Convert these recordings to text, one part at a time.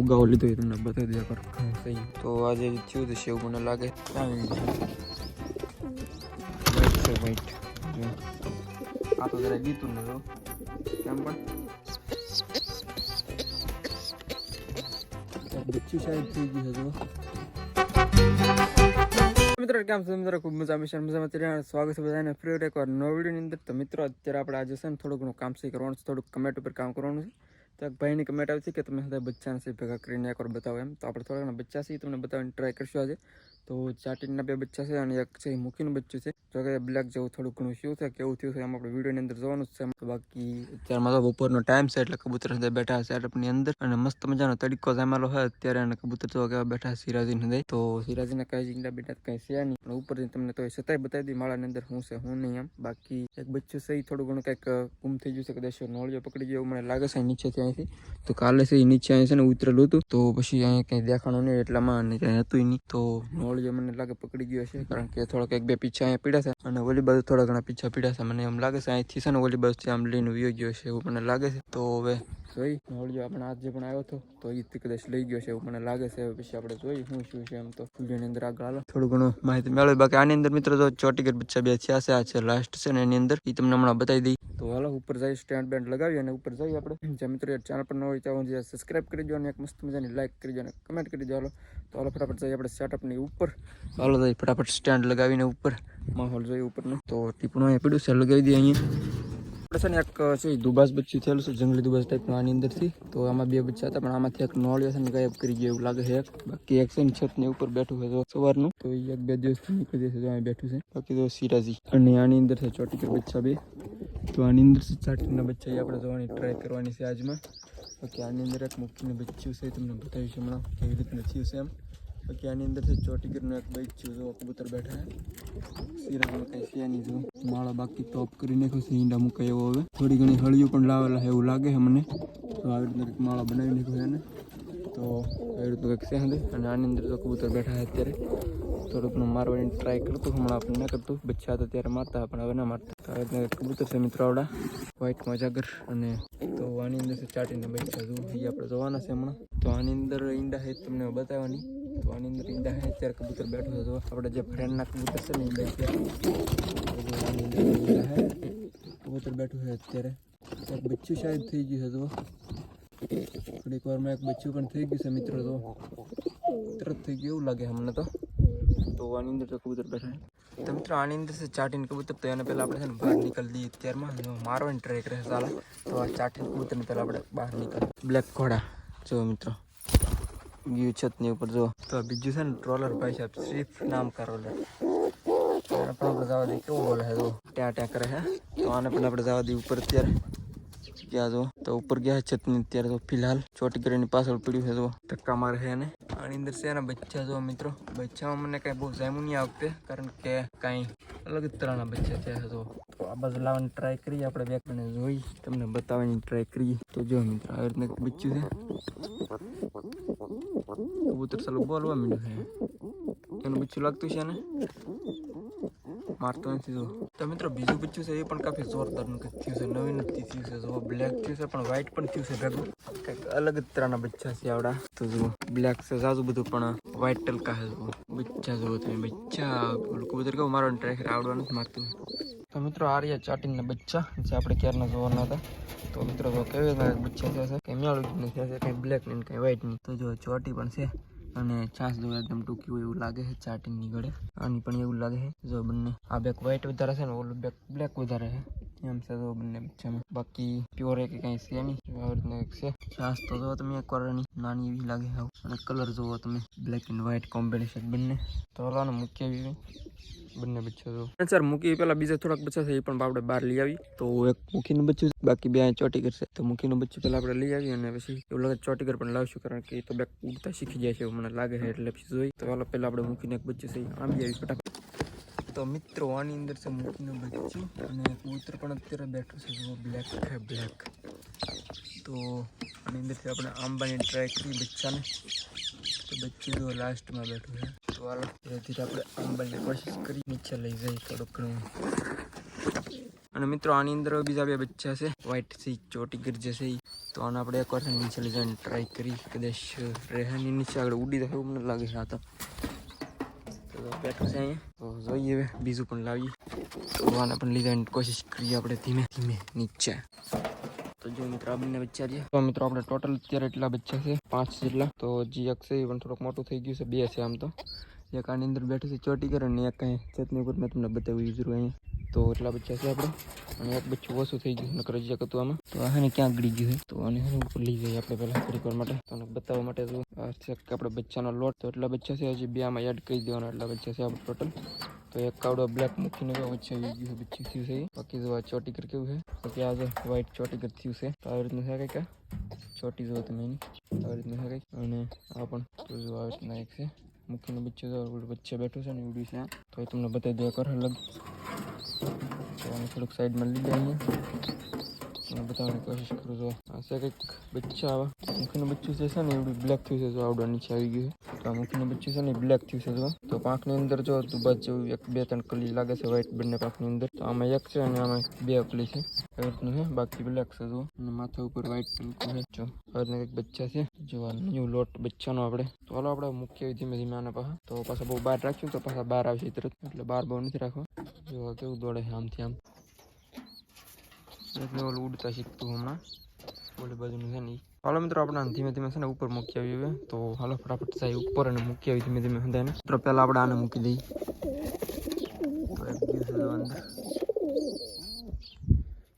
ઉગાવો લીધો એ તમને બતાવી દીધા પર. સહી તો આજે થયું છે એવું મને લાગે. આ તો જરા ગીતું ને તો કેમ પણ. બચ્ચું શાયદ થઈ ગયું હતું મિત્રો કેમ છો મિત્રો? ખૂબ મજા છે મજામાં અત્યારે સ્વાગત છે બધાને ફ્રી એકવાર નવો વિડીયોની અંદર. તો મિત્રો અત્યારે આપણે આજે છે ને થોડું ઘણું કામ શી કરવાનું છે થોડુંક કમેન્ટ ઉપર કામ કરવાનું છે. તો એક ભાઈની કમેન્ટ આવી છે કે તમે બધા બચ્ચાને છે ભેગા કરીને એકવાર બતાવો એમ. તો આપણે થોડા ઘણા બચ્ચા છે તમને બતાવવાની ટ્રાય કરશું આજે. તો ચાટીના બે બચ્ચા છે અને એક છે એ બચ્ચું છે. જો કે બ્લેક જેવું થોડું ઘણું શું છે, કેવું થયું છે એમ આપણે વિડીયોની અંદર જોવાનું છે. તો બાકી અત્યારે મારો બપોરનો ટાઈમ છે એટલે કબૂતર બધા બેઠા છે સેટઅપની અંદર. અને મસ્ત મજાનો તડકો જામેલો હોય અત્યારે અને કબૂતર તો કેવા બેઠા સિરાજી ને તો સિરાજીના કઈ ઈંડા બેઠા કઈ છે નહીં. પણ ઉપરથી તમને તો છતાંય બતાવી દી માળાની અંદર હું છે, હું નહીં એમ. બાકી એક બચ્ચું છે એ થોડું ઘણું કંઈક ગુમ થઈ ગયું છે, કદાચ નોળિયો પકડી ગયો મને લાગે છે નીચેથી અહીંથી. તો કાલે છે નીચે અહીં છે ને ઉતરેલું હતું. તો પછી અહીંયા કંઈ દેખાણું નહીં એટલામાં અને કંઈ હતું નહીં. તો નોળિયો મને લાગે પકડી ગયો છે કારણ કે થોડાક એક બે પીછા અહીંયા પીડા છે અને ઓલી બાજુ થોડા ઘણા પીછા પીડા છે મને એમ લાગે છે અહીંથી છે ને ઓલી બાજુથી આમ લઈને વયો ગયો છે એવું મને લાગે છે. તો હવે જોઈ. નોળિયો આપણે આજે પણ આવ્યો હતો, તો એ કદાચ લઈ ગયો છે એવું મને લાગે છે. પછી આપણે જોઈ શું શું છે એમ તો વિડીયોની અંદર આગળ હાલો. થોડું ઘણું માહિતી મેળવી. બાકી આની અંદર મિત્રો તો ચોટીગર બચ્ચા બે થયા છે. આ છે લાસ્ટ છે ને એની અંદર. એ તમને હમણાં બતાવી દઈ. તો હાલો, ઉપર જઈ સ્ટેન્ડ બેન્ડ લગાવી અને ઉપર જઈએ આપણે. જે મિત્રો ચેનલ પર ન હોય ત્યાં જે સબસ્ક્રાઈબ કરી દો અને એક મસ્ત મજાની લાઈક કરી દો અને કમેન્ટ કરી દો. હાલો, તો હાલો ફટાફટ જઈએ આપણે સેટઅપની ઉપર. હાલો જઈ ફટાફટ સ્ટેન્ડ લગાવીને ઉપર. માહોલ જોઈએ ઉપરનું. તો ટીપણું અહીંયા પડ્યું છે, લગાવી દઈએ અહીંયા. છે ને એક છે દુબાસ બચ્ચું થયેલું છે, જંગલી દુબાસ ટાઈપનું આની અંદરથી. તો આમાં બે બચ્ચા હતા, પણ આમાંથી એક નોળ્યો છે ને ગાયબ કરી ગયો એવું લાગે છે એક. બાકી એક છે ને છતની ઉપર બેઠું છે તો સવારનું. તો એક બે દિવસથી નીકળી જશે તો બેઠું છે. બાકી તો સિરાજી. અને આની અંદર છે ચોટીકર બચ્ચા બે. તો આની અંદર છે ચાટીના બચ્ચા, એ આપણે જોવાની ટ્રાય કરવાની છે આજમાં. બાકી આની અંદર એક મૂકીને બચ્ચું છે તમને બતાવ્યું છે હમણાં. કેવી રીતના થયું છે એમ. બાકી આની અંદર છે ચોટીગરનું એક બચ્ચું જો કબૂતર બેઠા છે સિરાજમાં કઈ છે નહીં જો માળા બાકી ટોપ કરી નાખ્યો છે ઈંડા મુકાય એવો હવે થોડી ઘણી હળિયું પણ લાવેલા છે એવું લાગે છે મને તો આવી રીતના કંઈક માળા બનાવી નાખ્યો છે એને તો આવી રીતનું કંઈક છે હંદે અને આની અંદર તો કબૂતર બેઠા છે અત્યારે થોડુંક ઘણું મારવાની ટ્રાય કરતું હમણાં આપણે ન કરતું બચ્ચા હતા ત્યારે મારતા પણ હવે ના મારતા તો આવી રીતના કબૂતર છે મિત્રો આવડા વ્હાઈટ મજાગર અને તો આની અંદર છે ચાટીને બચ્ચા જો એ આપણે જોવાના છે હમણાં તો આની અંદર ઈંડા છે તમને બતાવવાની તો આની અંદર ઈંડા હે અત્યારે કબૂતર બેઠું હતો. આપણે જે ફ્રેન્ડના કબૂતર છે ને, ઈંડા છે. કબૂતર બેઠું છે અત્યારે. એક બચ્ચું શાયદ થઈ ગયું હતું. થોડીક વારમાં એક બચ્ચું પણ થઈ ગયું છે, મિત્રો તો. તરત થઈ ગયું, એવું લાગે અમને તો. તો આની અંદર તો કબૂતર બેઠા તો મિત્રો, આની અંદર છે ચાટીને કબૂતર, તો એને પહેલાં આપણે છે ને બહાર નીકળી દઈએ અત્યારમાં. મારવાની ટ્રેક રહે ચાલે તો આ ચાટીને કબૂતરને પહેલાં આપણે બહાર નીકળ બ્લેક ઘોડા જો મિત્રો. ગયું છતની ઉપર જો તો બીજું છે ને, ટ્રોલર ભાઈ સાહેબ સ્વિફ્ટ નામ કરોલે આપણે આપણે જવા દઈએ. કેવું બોલે છે તો ત્યાં ત્યાં કરે છે તો આને પણ આપણે જવા દઈએ ઉપર અત્યારે. ગયા જો તો ઉપર ગયા છે છતની અત્યારે તો ફિલહાલ ચોટી કરીને પાછળ પડ્યું છે તો ધક્કા મારે છે એને આની અંદર છે એના બચ્ચા જો મિત્રો બચ્ચામાં મને કાંઈ બહુ જામ્યું નહીં આ વખતે કારણ કે કાંઈ અલગ જ તરહના બચ્ચા થયા છે તો તો આ બાજુ લાવવાની ટ્રાય કરીએ આપણે બે જણે જોઈ તમને બતાવવાની ટ્રાય કરીએ તો જો મિત્રો આવી રીતના કંઈક બચ્ચું છે કબૂતર ચાલુ બોલવા માંડ્યું છે એનું બચ્ચું લાગતું છે ને મારતો નથી જો તો મિત્રો, બીજું બચ્ચું છે એ પણ કાફી જોરદારનું કંઈક થયું છે. નવી નથી થયું છે. જો બ્લેક થયું છે, પણ વ્હાઈટ પણ થયું છે ભેગું. કંઈક અલગ જ બચ્ચા છે આવડા. તો જુઓ બ્લેક છે સાજુ બધું, પણ વ્હાઈટ ટલકા છે જુઓ. બચ્ચા જુઓ તમે, બચ્ચા. કબૂતર કેવું મારો ટ્રાય આવડવા નથી મારતું તો મિત્રો આ રહ્યા ચાટીના બચ્ચા, જે આપણે ક્યારના જોવાના હતા. તો મિત્રો કેવી બચ્ચા છે, કંઈ મેળવું નથી કંઈ બ્લેક નહીં કંઈ વ્હાઈટ નહીં તો જો ચોટી પણ છે. અને છાસ જો એકદમ ટૂંકી હોય એવું લાગે છે ચાટીની નીકળે. આની પણ એવું લાગે છે. જો બંને આ બેક વ્હાઈટ વધારે છે ને ઓલું બેક બ્લેક વધારે છે. એમ છે તો બંને બચ્ચામાં બાકી પ્યોર કે કંઈ છે નહીં. આવી રીતના એક છે. છાસ તો જો તમે એક વાર નાની એવી લાગે છે અને કલર જુઓ તમે. બ્લેક એન્ડ વ્હાઈટ કોમ્બિનેશન બંને. તો હલાનો મૂકી આવી બંને બચ્ચા જો. સર મૂકી પેલા બીજા થોડાક બચ્ચા છે એ પણ આપણે બહાર લઈ આવી તો એક મૂકીનું બચ્ચું બાકી બે ચોટી કરશે તો મૂકીનું બચ્ચું પેલા આપણે લઈ આવી અને પછી એવું લાગે ચોટીગર પણ લાવશું કારણ કે એ તો બે ઉડતા શીખી જાય છે એવું મને લાગે છે એટલે પછી જોઈ તો હાલો પેલા આપણે મૂકીને એક બચ્ચું છે આમ આવી ફટાફટ. તો મિત્રો આની અંદર છે મૂકીનું બચ્ચું અને કબૂતર પણ અત્યારે બેઠું છે જો બ્લેક છે બ્લેક તો આની અંદરથી આપણે આંબાની ટ્રાય કરી બચ્ચાને તો બચ્ચું જો લાસ્ટમાં બેઠું છે તો હાલો ધીરે ધીરે આપણે આંબાની કોશિશ કરી નીચે લઈ જઈએ થોડુંક ઘણું અને મિત્રો આની અંદર બીજા બે બચ્ચા છે વ્હાઈટ સી ચોટી ગર જશે ઈ. તો આને આપણે એકવાર છે ને નીચે લઈ જઈને ટ્રાય કરી કદાચ રેહાની નીચે આગળ ઉડી તો એવું મને લાગે છે આ તો તો બેઠું છે અહીંયા. તો જોઈએ હવે, બીજું પણ લાવીએ. તો આને પણ લીધા કોશિશ કરીએ આપણે ધીમે ધીમે નીચે. તો જો મિત્રો બંને બચ્ચા રહ્યા તો મિત્રો, આપણે ટોટલ અત્યારે એટલા બચ્ચા છે, પાંચ જેટલા. તો જી છે એ પણ થોડુંક મોટું થઈ ગયું છે, બે છે આમ તો. એક આની અંદર બેઠું છે ચોટી કરે ને એક કાંઈ ચટણી ઉપર મેં તમને બતાવ્યું જરૂર અહીંયા તો એટલા બચ્ચા છે આપણે. અને એક બચ્ચું ઓછું થઈ ગયું નકર એક હતું આમાં. તો આ ને ક્યાં ગળી ગયું તો આને હું ઉપર લઈ જઈએ આપણે પહેલાં થોડીક વાર માટે. તમને બતાવવા માટે તો આ છે કે આપણે બચ્ચાનો લોટ. તો એટલા બચ્ચા છે, હજી બે આમાં એડ કરી દેવાના એટલા બચ્ચા છે આપણે ટોટલ તો એક કાવડો બ્લેક મૂકીને વચ્ચે આવી ગયું છે થયું છે બાકી જો આ ચોટીકર કેવું છે? બાકી આ જો વ્હાઈટ ચોટીકર થયું છે. તો આવી રીતનું છે કંઈક ચોટી જો તમે એની. આવી રીતનું છે કંઈક. અને આ પણ તો જો આવી રીતના એક છે. મૂકીને બચ્ચો તો વચ્ચે બેઠો છે ને ઉડી છે. તો એ તમને બતાવી દે કર અલગ તો થોડુંક સાઈડમાં લઈ અહીંયા તમને બતાવવાની કોશિશ કરું છું. આ છે કંઈક બચ્ચા આવા. મુખીનું બચ્ચું છે ને એવડું બ્લેક થયું છે જો, આવડો નીચે આવી ગયું તો આ મુખીનું બચ્ચું છે ને બ્લેક થયું છે જો. તો પાંખની અંદર જો દુબાજ જેવું એક, બે, ત્રણ કલી લાગે છે વ્હાઈટ બંને પાંખની અંદર. તો આમાં એક છે અને આમાં બે કલી છે. એવી રીતનું છે, બાકી બ્લેક છે જો. અને માથા ઉપર વ્હાઈટ ટૂંકું છે. જો રીતના કંઈક બચ્ચા છે. જોવા ન્યૂ લોટ બચ્ચાનો આપણે. તો હાલો આપણે મૂકીએ ધીમે ધીમે આના પાસે તો પાછા બહુ બહાર રાખ્યું તો પાછા બહાર આવશે તરત. એટલે બહાર બહુ નથી રાખવા જોવા કેવું દોડે આમથી આમ. એટલે ઓલું ઉડતા શીખતું હમણાં. ઓલી બાજુનું છે ને. હાલો મિત્રો, આપણે ધીમે ધીમે છે ને ઉપર મૂકી આવી હવે. તો હાલો ફટાફટ સાહેબ ઉપર અને મૂકી આવી ધીમે ધીમે હંધાને મિત્રો, પહેલાં આપણે આને મૂકી દઈએ.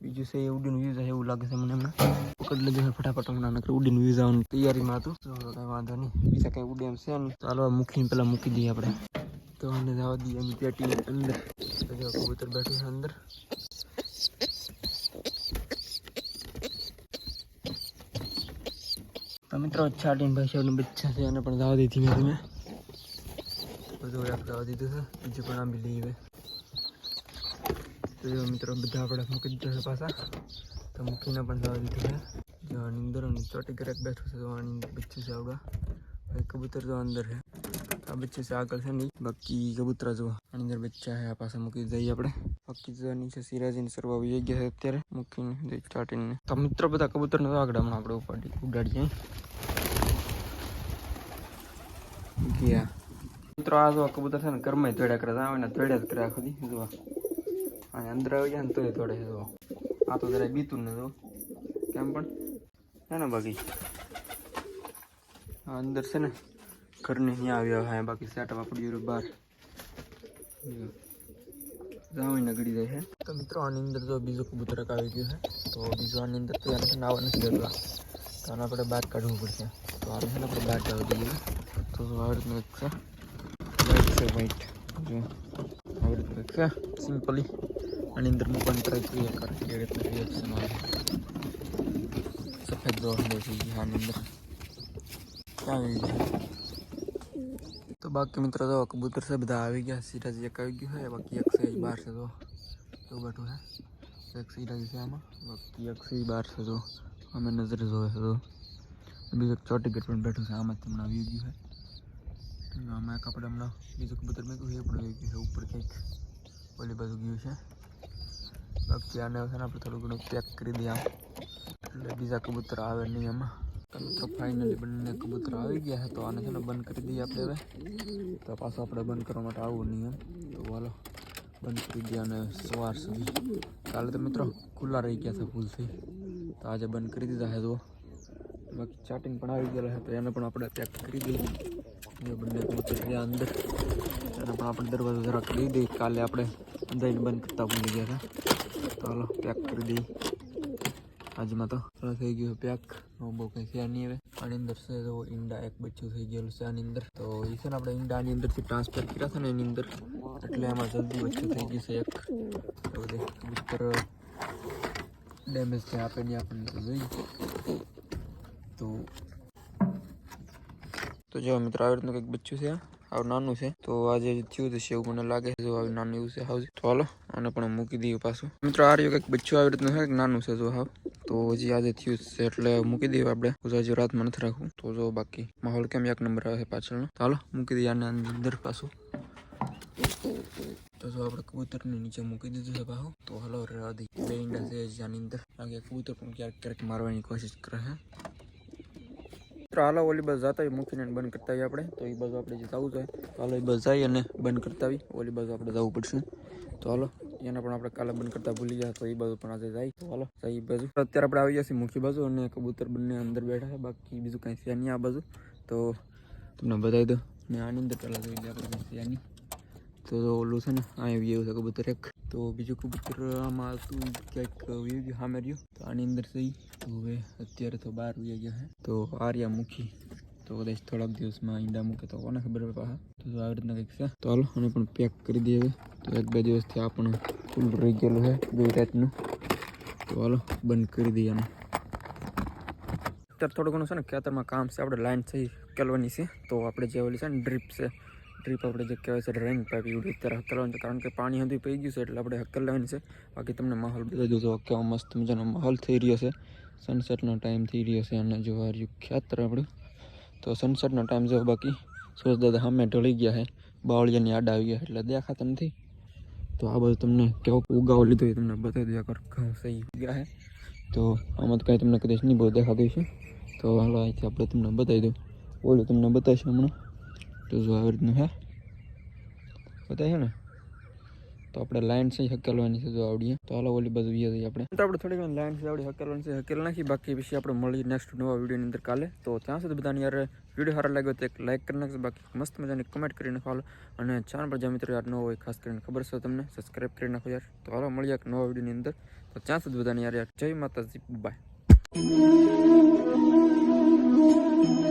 બીજું છે એ ઉડીનું વ્યૂઝ આવે એવું લાગે છે મને હમણાં. પકડ લીધું છે ફટાફટ હમણાં, નકર ઉડીનું વ્યૂઝ આવવાની તૈયારીમાં હતું. તો કાંઈ વાંધો નહીં. બીજા કાંઈ ઉડે એમ છે ને. ચાલો મૂકીને પહેલાં મૂકી દઈએ આપણે. તો આને જવા દઈએ એની પેટી અંદર. કબૂતર બેઠું છે અંદર. તો મિત્રો, છાટીને ભાઈ સાહેબને બચ્ચા છે એને પણ દાવા દીધી મેં તમે બધું એક દાવા દીધું છે. બીજું પણ આંબી લઈ હવે. તો મિત્રો, બધા આપણે મૂકી દીધા છે પાછા. તો મૂકીને પણ દાવા દીધું છે. જો આની અંદર ચોટી કરેક બેઠું છે. તો આની બચ્ચું છે ભાઈ કબૂતર તો અંદર છે. આ બચ્ચું છે આગળ છે નહીં બાકી કબૂતરા જો આની અંદર બચ્ચા છે, આ પાસે મૂકી દઈએ આપણે. બાકી જો નીચે સિરાજીને સરવા આવી ગયા છે, અત્યારે. મૂકીને જઈ સ્ટાર્ટિંગને તો મિત્રો, બધા કબૂતરને તો આગળ હમણાં આપણે ઉપાડી, ઉડાડીએ. ગયા. મિત્રો, આ જો કબૂતર છે ને, ઘરમાં ધોડ્યા કરે આવે ને ધોડ્યા જ કરે આખો દી, જો અને અંદર આવી જાય ને, તોય ધોડે છે જો આ. તો જરા બીતું ને, જો. કેમ પણ? છે ને, બાકી? આ અંદર છે ને, ઘરની અહીંયા આવ્યા હા બાકી સેટઅપ પડ્યું બહાર. જામીને ગળી જાય છે તો મિત્રો આની અંદર જો બીજું કબૂતર એક આવી ગયું છે તો બીજું આની અંદર તો એને છે ને આવવા નથી દેતા તો આને આપણે બહાર કાઢવું પડશે તો આને છે ને આપણે બહાર કાઢી દઈએ તો જો આવી રીતનું એક છે વ્હાઈટ છે વ્હાઈટ જો આવી રીતનું એક છે સિમ્પલી આની અંદર મૂકવાની ટ્રાય કરીએ કારણ કે એ રીતનું રિએક્શન આવે સફેદ દોડ લે છે ઈ આની અંદર ક્યાં આવી ગયું તો બાકી મિત્રો તો કબૂતર છે બધા આવી ગયા સિરાજી એક આવી ગયું છે બાકી એક છે ઈ બહાર છે તો એવું બેઠું છે એક સિરાજી છે આમાં બાકી એક છે ઈ બહાર છે તો અમે નજરે જોવે છે તો બીજું એક ચોટી ગેટ પણ બેઠું છે આમાંથી હમણાં આવી ગયું છે અને આમાં એક આપણે હમણાં બીજું કબૂતર મેં કહ્યું એ પણ આવી ગયું છે ઉપર કંઈક ઓલી બાજુ ગયું છે બાકી આને છે ને આપણે થોડું ઘણું પેક કરી દઈએ આમ એટલે બીજા કબૂતર આવે નહીં એમાં તો મિત્રો ફાઇનલી બંને કબૂતર આવી ગયા છે. તો આને છે ને બંધ કરી દઈએ આપણે હવે. તો પાછું આપણે બંધ કરવા માટે આવવું નહીં તો વાલો બંધ કરી દઈએ અને સવાર સુધી. કાલે તો મિત્રો ખુલ્લા રહી ગયા છે ભૂલથી. તો આજે બંધ કરી દીધા છે તો બાકી ચાટિંગ પણ આવી ગયેલા છે, તો એને પણ આપણે પેક કરી દઈએ. બંને કબૂતર ગયા અંદર. એને પણ આપણે દરવાજો જરાક દઈ દઈએ. કાલે આપણે અંદાજને બંધ કરતા ભૂલી ગયા હતા હાલો પેક કરી દઈએ. આજમાં તો થઈ ગયું પેક. બહુ કંઈ છે નહીં હવે. આની અંદર છે તો ઈંડા એક બચ્ચું થઈ ગયેલું છે આની અંદર. તો એ છે ને આપણે ઈંડાની અંદરથી ટ્રાન્સફર કર્યા છે ને એની અંદર. એટલે એમાં જલ્દી બચ્ચું થઈ ગયું છે એક. તો બધે કબૂતર ડેમેજ છે આપેલી આપણને તો જોઈએ. તો તો જો મિત્રો, આવી રીતનું કંઈક બચ્ચું છે. આવું નાનું છે. તો આજે થયું થશે એવું મને લાગે છે જો આવી નાનું એવું છે. હાવ તો હાલો, આને પણ મૂકી દઈએ પાછું. મિત્રો, આ રહ્યું કંઈક બચ્ચું આવી રીતનું છે, કંઈક નાનું છે જો હાવ. તો હજી આજે થયું છે એટલે મૂકી દઈએ આપણે. હજી રાતમાં નથી રાખવું. તો જો બાકી, માહોલ કેમ એક નંબર આવે છે પાછળનો. તો હાલો, મૂકી દઈએ આને અંદર પાછું. તો જો આપણે કબૂતરને નીચે મૂકી દીધું છે ભાવ. તો હલો રહેવા દઈ બે ઈંડા છે જ આની અંદર. કારણ કે કબૂતર પણ ક્યારેક ક્યારેક મારવાની કોશિશ કરે છે. મિત્રો, હાલો, ઓલી બસ જતા હોય, મૂકીને બંધ કરતા આવીએ આપણે. તો એ બાજુ આપણે જે જવું જોઈએ તો હાલો એ બસ જઈએ અને બંધ કરતા આવી ઓલી બાજુ આપણે જવું પડશે. તો હાલો, એને પણ આપણે કાલે બંધ કરતા ભૂલી ગયા, તો એ બાજુ પણ આજે જાય. તો હાલો એ બાજુ. અત્યારે આપણે આવી જશે મુખી બાજુ અને કબૂતર બંને અંદર બેઠા છે. બાકી બીજું કાંઈ છે નહીં આ બાજુ. તો તમને બતાવી દો ને આની અંદર પહેલાં જોઈ લે આપણે નહીં. તો ઓલું છે ને અહીંયા વ્યૂ છે, કબૂતર એક. તો બીજું કબૂતર આમાં હતું ક્યાંક વ્યૂ ગયું સામે રહ્યું તો આની અંદર થઈ તો હવે અત્યારે તો બહાર વહી ગયા છે તો આર્યા મૂકી. તો કદાચ થોડાક દિવસમાં ઈંડા મૂકે તો કોને ખબર પાછા તો આવી રીતના કંઈક છે. તો હાલો અને પણ પેક કરી દઈએ હવે. તો એક બે દિવસથી આપણે પણ ફૂલ રહી ગયેલું છે બે રાતનું. તો હાલો, બંધ કરી દઈએ આને. અત્યારે થોડું ઘણું છે ને ખેતરમાં કામ છે, આપણે લાઈન થઈ કેલવાની છે. તો આપણે જે ઓલી છે ને ડ્રીપ છે ડ્રીપ આપણે જે કહેવાય છે રેન પાઇપ એવડી અત્યારે હકલવાનું છે કારણ કે પાણી હજી પી ગયું છે એટલે આપણે હકલ લેવાની છે બાકી તમને માહોલ બધો જોજો કેવો મસ્ત મજાનો માહોલ થઈ રહ્યો છે. સનસેટનો ટાઈમ થઈ રહ્યો છે અને જો આ રહ્યું ખેતર આપણું તો સનસેટનો ટાઈમ જો બાકી, સૂરજ દાદા સામે ઢળી ગયા છે, બાવળિયાની આડા આવી ગયા એટલે દેખાતા નથી. તો આ બધું તમને કેવો ઉગાવો લીધો એ તમને બતાવી દઉં આગળ ઘઉં સહી ગયા છે. તો આમાં તો કાંઈ તમને કદાચ નહીં બહુ દેખાતું છે તો હાલો, અહીંથી આપણે તમને બતાવી દઉં. ઓલું તમને બતાવીશું હમણાં. તો જો આવી રીતનું હે. બતાવી છે ને? તો આપણે લાઈન છે હકેલવાની છે જો આવડીએ. તો હાલો ઓલી બાજુ જઈએ આપણે. તો આપણે થોડી ઘણી લાઈન છે આવડી હકેલવાની છે, હકેલ નાખી. બાકી પછી આપણે મળી નેક્સ્ટ નવા વિડીયોની અંદર કાલે. તો ત્યાં સુધી બધાને યાર વીડિયો સારો લાગ્યો તો એક લાઈક કરી નાખજો. બાકી મસ્ત મજાની કમેન્ટ કરી નાખો અને ચાન પર જે મિત્રો યાર ન હોય, ખાસ કરીને ખબર છે તમને સબસ્ક્રાઈબ કરી નાખો યાર. તો હાલો મળીએ એક નવા વિડીયોની અંદર. તો ત્યાં સુધી બધાને યાર યાર, જય માતાજી બાય